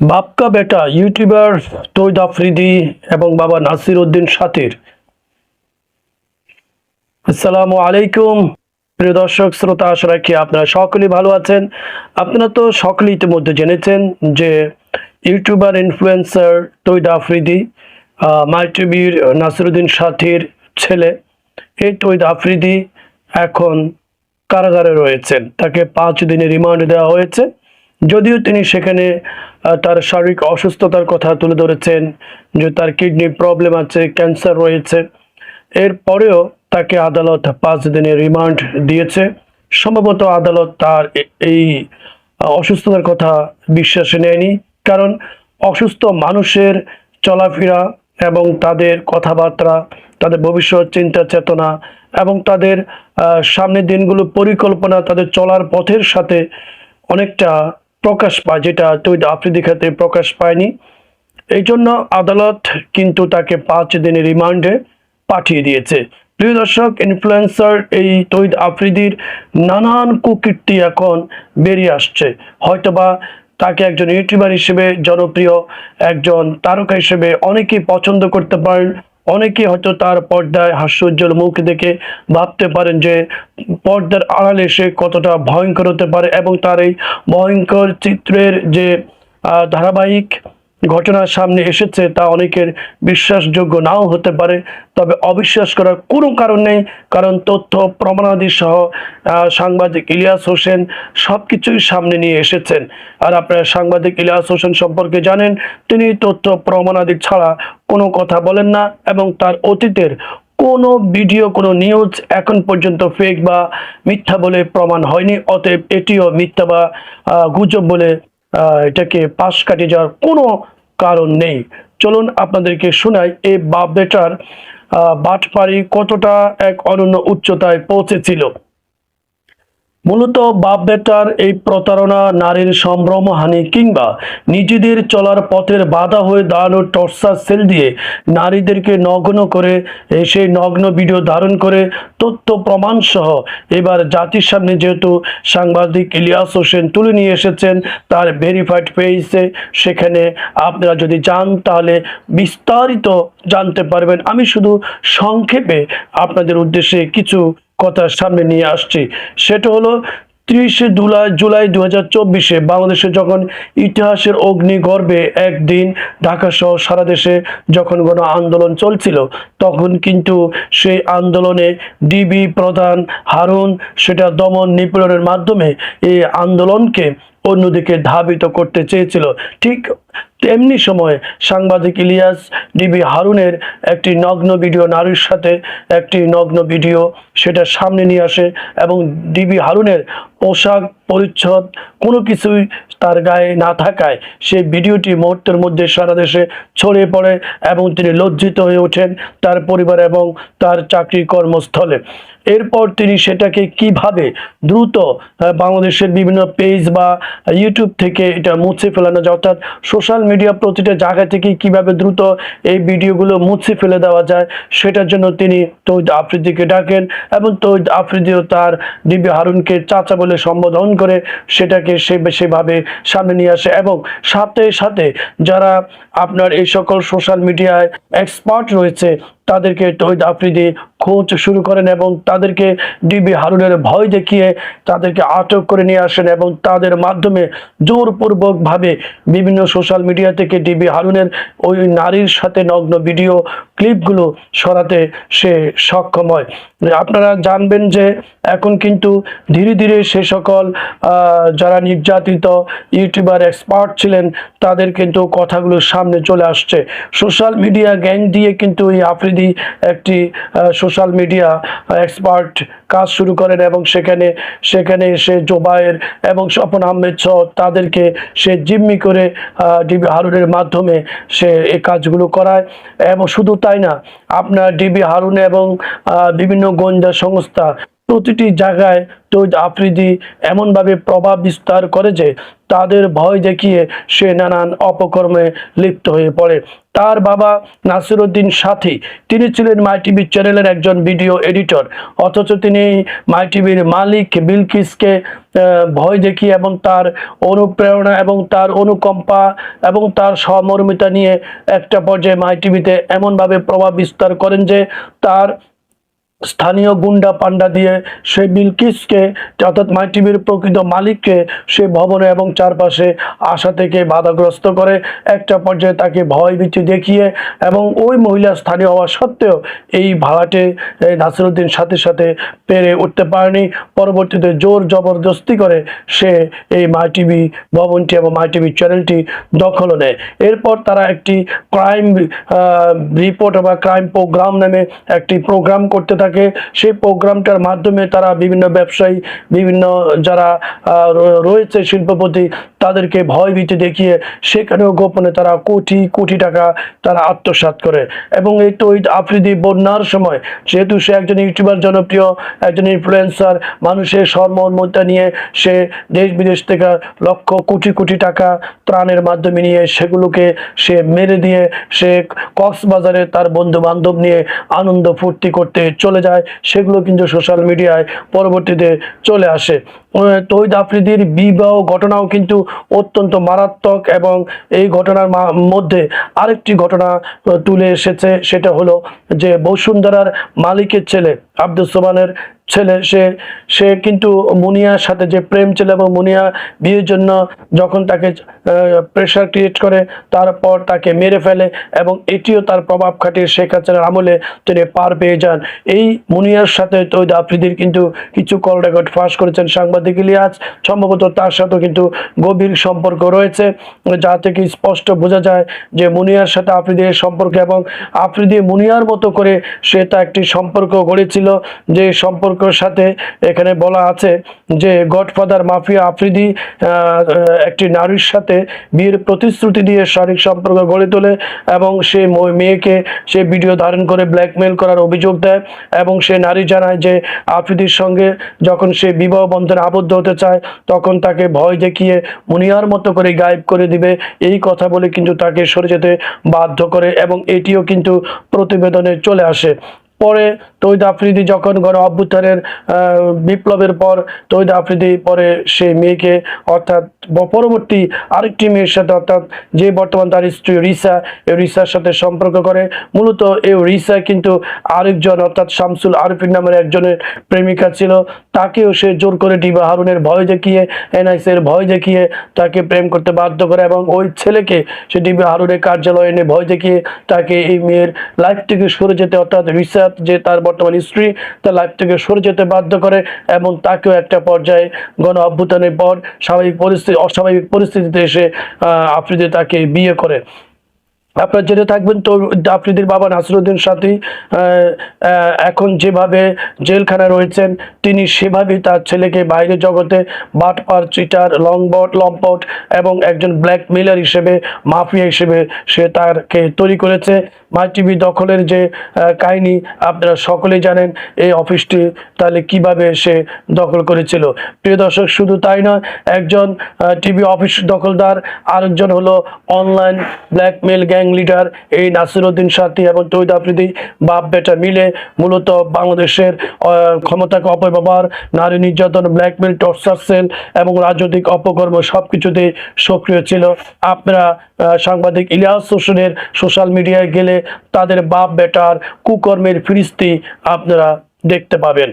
বাপকা বেটা ইউটিউবার তৈদ আফ্রিদি এবং বাবা নাসির উদ্দিন সাতির আসসালামু আলাইকুম। প্রিয় দর্শক শ্রোতা আশা রাখি আপনারা সকলেই ভালো আছেন। আপনারা তো সকলেই ইতিমধ্যে জেনেছেন যে ইউটিউবার ইনফ্লুয়েন্সার তৈদ আফ্রিদি আহ, মাই টিভির নাসিরুদ্দিন সাথীর ছেলে। এই তৈদ আফ্রিদি এখন কারাগারে রয়েছেন। তাকে পাঁচ দিনের রিমান্ড দেওয়া হয়েছে। যদিও তিনি সেখানে তার শারীরিক অসুস্থতার কথা তুলে ধরেছেন, যে তার কিডনি প্রবলেম আছে, ক্যান্সার রয়েছে। এরপরেও তাকে আদালত পাঁচ দিনের রিমান্ড দিয়েছে। সম্ভবত আদালত তার এই অসুস্থতার কথা বিশ্বাসে নেয়নি। কারণ অসুস্থ মানুষের চলাফেরা এবং তাদের কথাবার্তা, তাদের ভবিষ্যৎ চিন্তা চেতনা এবং তাদের সামনের দিনগুলো পরিকল্পনা, তাদের চলার পথের সাথে অনেকটা প্রকাশ পায়, যেটা তৈরি আফ্রিদি ক্ষেত্রে প্রকাশ পায়নি। এই জন্য আদালত কিন্তু তাকে পাঁচ দিনের রিমান্ডে পাঠিয়ে দিয়েছে। প্রিয় দর্শক ইনফ্লুয়েন্সার এই তৈদ আফ্রিদির নানান কুকীর্তি এখন বেরিয়ে আসছে। হয়তোবা তাকে একজন ইউটিউবার হিসেবে জনপ্রিয়, একজন তারকা হিসেবে অনেকেই পছন্দ করতে পারেন। অনেকে হয়তো তার পর্দায় হাস্যোজ্জ্বল মুখ দেখে ভাবতে পারেন যে পর্দার আড়ালে সে কতটা ভয়ঙ্কর হতে পারে এবং তার এই ভয়ঙ্কর চিত্রের যে ধারাবাহিক ঘটনার সামনে এসেছে, তা অনেকের বিশ্বাসযোগ্য নাও হতে পারে। তবে অবিশ্বাস করার কোনো কারণ নেই, কারণ তথ্য, প্রমাণাদি সহ সাংবাদিক ইলিয়াস হোসেন সব কিছুই সামনে নিয়ে এসেছেন। আর আপনারা সাংবাদিক ইলিয়াস হোসেন সম্পর্কে জানেন, তিনি তথ্য, প্রমাণাদি ছাড়া কোনো কথা বলেন না এবং তার অতীতের কোনো ভিডিও, কোনো নিউজ এখন পর্যন্ত ফেক বা মিথ্যা বলে প্রমাণ হয়নি, অতএব এটিও মিথ্যা বা গুজব বলে এটাকে পাশ কাটিয়ে যাওয়ার কোনো কারণ নেই। চলুন আপনাদেরকে শোনাই এ বাপ বেটার বাটপাড়ি কতটা এক অনন্য উচ্চতায় পৌঁছেছিল। মূলত বাপ বেটার এই প্রতারণা নারীর সম্ভ্রম, হানি কিংবা নিজেদের চলার পথের বাধা হয়ে দাঁড়ানোর টর্চার সেল দিয়ে নারীদেরকে নগ্ন করে সেই নগ্ন ভিডিও ধারণ করে তথ্য প্রমাণ সহ এবার জাতির সামনে যেহেতু সাংবাদিক ইলিয়াস হোসেন তুলে নিয়ে এসেছেন তার ভেরিফাইড পেজে, সেখানে আপনারা যদি যান তাহলে বিস্তারিত জানতে পারবেন। আমি শুধু সংক্ষেপে আপনাদের উদ্দেশ্যে কিছু কথা সামনে নিয়ে আসছি। সেটা হলো ত্রিশে জুলাই জুলাই দু হাজার চব্বিশে বাংলাদেশে যখন ইতিহাসের অগ্নিগর্ভে একদিন ঢাকা সহ সারা দেশে যখন গণ আন্দোলন চলছিল, তখন কিন্তু সেই আন্দোলনে ডিবি প্রধান হারুন সেটা দমন নিপীড়নের মাধ্যমে এই আন্দোলনকে অন্যদিকে ধাবিত করতে চেয়েছিল। ঠিক তেমনি সময় সাংবাদিক ইলিয়াস ডিবি হারুনের একটি নগ্ন ভিডিও, নারীর সাথে একটি নগ্ন ভিডিও সেটা সামনে নিয়ে আসে এবং ডিবি হারুনের পোশাক পরিচ্ছদ কোনো কিছুই তার গায়ে না থাকায় সেই ভিডিওটি মুহূর্তের মধ্যে সারা দেশে ছড়িয়ে পড়ে এবং তিনি লজ্জিত হয়ে ওঠেন তার পরিবার এবং তার চাকরি কর্মস্থলে। এরপর তিনি সেটাকে কীভাবে দ্রুত বাংলাদেশের বিভিন্ন পেজ বা ইউটিউব থেকে এটা মুছে ফেলানো যায়, অর্থাৎ সোশ্যাল মিডিয়া প্রতিটা জায়গা থেকে কীভাবে দ্রুত এই ভিডিওগুলো মুছে ফেলে দেওয়া যায়, সেটার জন্য তিনি তৈদ আফ্রিদিকে ডাকেন এবং তৈদ আফ্রিদিও তার ডিবি হারুনকে চাচা বলে সম্বোধন করে সেটাকে সে সেভাবে সামনে নিয়ে আসে এবং সাথে সাথে যারা আপনার এই সকল সোশ্যাল মিডিয়ায় এক্সপার্ট রয়েছে তাদেরকে তহিদ আফ্রিদি খোঁজ শুরু করেন এবং তাদেরকে ডিবি হারুনের ভয় দেখিয়ে তাদেরকে আটক করে নিয়ে আসেন এবং তাদের মাধ্যমে জোরপূর্বকভাবে বিভিন্ন সোশ্যাল মিডিয়া থেকে ডিবি হারুনের ওই নারীর সাথে নগ্ন ভিডিও ক্লিপগুলো সরাতে সে সক্ষম হয়। আপনারা জানবেন যে এখন কিন্তু ধীরে ধীরে সে সকল যারা নির্যাতিত ইউটিউবার এক্সপার্ট ছিলেন, তাদের কিন্তু কথাগুলো সামনে চলে আসছে। সোশ্যাল মিডিয়া গ্যাং দিয়ে কিন্তু এই আফ্রিদি একটি সোশ্যাল মিডিয়া এক্সপার্ট কাজ শুরু করেন এবং সেখানে সেখানে সে জোবায়ের এবং স্বপন আহমেদ সহ তাদেরকে সে জিম্মি করে ডিবি হারুনের মাধ্যমে সে এই কাজগুলো করায়। এবং শুধু তাই না, আপনার ডিবি হারুন এবং বিভিন্ন গোয়েন্দা সংস্থা প্রতিটি জায়গায় তৈদ আফ্রিদি এমনভাবে প্রভাব বিস্তার করে যে তাদের ভয় দেখিয়ে সে নানান অপকর্মে লিপ্ত হয়ে পড়ে। তার বাবা নাসিরুদ্দিন সাথী, তিনি ছিলেন মাই টিভি চ্যানেলের একজন ভিডিও এডিটর। অথচ তিনি মাই টিভির মালিক বিলকিসকে ভয় দেখিয়ে এবং তার অনুপ্রেরণা এবং তার অনুকম্পা এবং তার সহমর্মিতা নিয়ে একটা পর্যায়ে মাই টিভিতে এমনভাবে প্রভাব বিস্তার করেন যে তার স্থানীয় গুন্ডা পান্ডা দিয়ে সেই বিলকিসকে অর্থাৎ মাই টিভির প্রকৃত মালিককে সে ভবনে এবং চারপাশে আসা থেকে বাধাগ্রস্ত করে একটা পর্যায়ে তাকে ভয় ভীতি দেখিয়ে এবং ওই মহিলা স্থানীয় হওয়া সত্ত্বেও এই ভাড়াটে নাসিরুদ্দিন সাথে সাথে পেরে উঠতে পারেনি। পরবর্তীতে জোর জবরদস্তি করে সে এই মাই টিভি ভবনটি এবং মাই টিভি চ্যানেলটি দখল নেয়। এরপর তারা একটি ক্রাইম রিপোর্ট বা ক্রাইম প্রোগ্রাম নামে একটি প্রোগ্রাম করতে থাকে। সেই প্রোগ্রামটার মাধ্যমে তারা বিভিন্ন ব্যবসায়ী বিভিন্ন যারা রয়েছে শিল্পপতি তাদেরকে ভয় ভীতি দেখিয়ে সেখানেও গোপনে তারা কোটি কোটি টাকা তারা আত্মসাৎ করে। এবং এই তো আফ্রিদি বন্যার সময়, যেহেতু সে একজন ইউটিউবার, জনপ্রিয়, একজন ইনফ্লুয়েন্সার মানুষের সর্বমতা নিয়ে সে দেশ বিদেশ থেকে লক্ষ, কোটি কোটি টাকা ত্রাণের মাধ্যমে নিয়ে সেগুলোকে সে মেরে দিয়ে সে কক্সবাজারে তার বন্ধু বান্ধব নিয়ে আনন্দ ফুর্তি করতে চলে যায়। সেগুলো কিন্তু সোশ্যাল মিডিয়ায় পরবর্তীতে চলে আসে। তহিদ আফ্রিদির বিবাহ ঘটনাও কিন্তু অত্যন্ত মারাত্মক এবং এই ঘটনার মধ্যে আরেকটি ঘটনা তুলে এসেছে, সেটা হলো যে বসুন্ধরার মালিকের ছেলে আব্দুল সোবানের ছেলে, সে সে কিন্তু মুনিয়ার সাথে যে প্রেম ছিল এবং মুনিয়া বিয়ের জন্য যখন তাকে প্রেশার ক্রিয়েট করে, তারপর তাকে মেরে ফেলে এবং এটিও তার প্রভাব খাটিয়ে শেখ হাসিনার আমলে তিনি পার পেয়ে যান। এই মুনিয়ার সাথে তৈদ আফ্রিদির কিন্তু কিছু কল রেকর্ড ফাঁস করেছেন সাংবাদিক ইলিয়াস। সম্ভবত তার সাথেও কিন্তু গভীর সম্পর্ক রয়েছে। যা থেকে স্পষ্ট বোঝা যায় যে মুনিয়ার সাথে আফ্রিদির সম্পর্ক এবং আফ্রিদি মুনিয়ার মতো করে সে তা একটি সম্পর্ক গড়েছিল। যে সম্পর্কের সাথে এখানে বলা আছে যে গডফাদার মাফিয়া আফ্রিদি একটি নারীর সাথে বিয়ের প্রতিশ্রুতি দিয়ে শারীরিক সম্পর্ক গড়ে তোলে এবং সে মেয়েকে সে ভিডিও ধারণ করে ব্ল্যাকমেল করার অভিযোগ দেয় এবং সে নারী জানায় যে আফ্রিদির সঙ্গে যখন সে বিবাহ বন্ধনে আবদ্ধ হতে চায়, তখন তাকে ভয় দেখিয়ে মুনিয়ার মতো করে গায়েব করে দিবে। এই কথা বলে কিন্তু তাকে সরে যেতে বাধ্য করে এবং এটিও কিন্তু প্রতিবেদনে চলে আসে। পরে তৈদ আফ্রিদি যখন গণ অভ্যুত্থানের বিপ্লবের পর তৈদ আফ্রিদি পরে সেই মেয়েকে, অর্থাৎ পরবর্তী আরেকটি মেয়ের সাথে, অর্থাৎ যে বর্তমান তার স্ত্রী রিসা এই রিসার সাথে সম্পর্ক করে। মূলত এই রিসা কিন্তু আরেকজন, অর্থাৎ শামসুল আরফিন নামের একজনের প্রেমিকা ছিল। তাকেও সে জোর করে ডিবা হারুনের ভয় দেখিয়ে, এনআইসির ভয় দেখিয়ে তাকে প্রেম করতে বাধ্য করে এবং ওই ছেলেকে সে ডিবা হারুনের কার্যালয়ে এনে ভয় দেখিয়ে তাকে এই মেয়ের লাইফ থেকে সরে যেতে, অর্থাৎ রিসার্চ যে তার বর্তমান স্ত্রী তার লাইফ থেকে সরে যেতে বাধ্য করে এবং তাকেও একটা পর্যায়ে গণ অভ্যুত্থানের পর স্বাভাবিক পরিস্থিতি, অস্বাভাবিক পরিস্থিতিতে এসে আফ্রিদি তাকে বিয়ে করে। আপনারা জেনে থাকবেন তো আফ্রিদির বাবা নাসিরুদ্দিন সাথী এখন যেভাবে জেলখানা রয়েছেন, তিনি সেভাবেই তার ছেলেকে বাইরের জগতে বাটপার, চিটার, লংবট, লম্পট এবং একজন ব্ল্যাকমেলার হিসেবে, মাফিয়া হিসেবে সে তারকে তৈরি করেছে। মাই টিভি দখলের যে কাহিনী আপনারা সকলেই জানেন, এই অফিসটি তাহলে কীভাবে সে দখল করেছিল। প্রিয় দর্শক, শুধু তাই নয়, একজন টিভি অফিস দখলদার, আরেকজন হলো অনলাইন ব্ল্যাকমেল গ্যাং লিডার এই নাসিরুদ্দিন সাথী এবং তৈদ আফ্রিদি, বাপ বেটা মিলে মূলত বাংলাদেশের ক্ষমতাকে অপব্যবহার, নারী নির্যাতন ব্ল্যাকমেল টর্চার সেল এবং রাজনৈতিক অপকর্ম সব কিছুতেই সক্রিয় ছিল। আপনারা সাংবাদিক ইলিয়াস হোসেনের সোশ্যাল মিডিয়ায় গেলে তাদের বাপ বেটার কুকর্মের ফিরিস্তি আপনারা দেখতে পাবেন।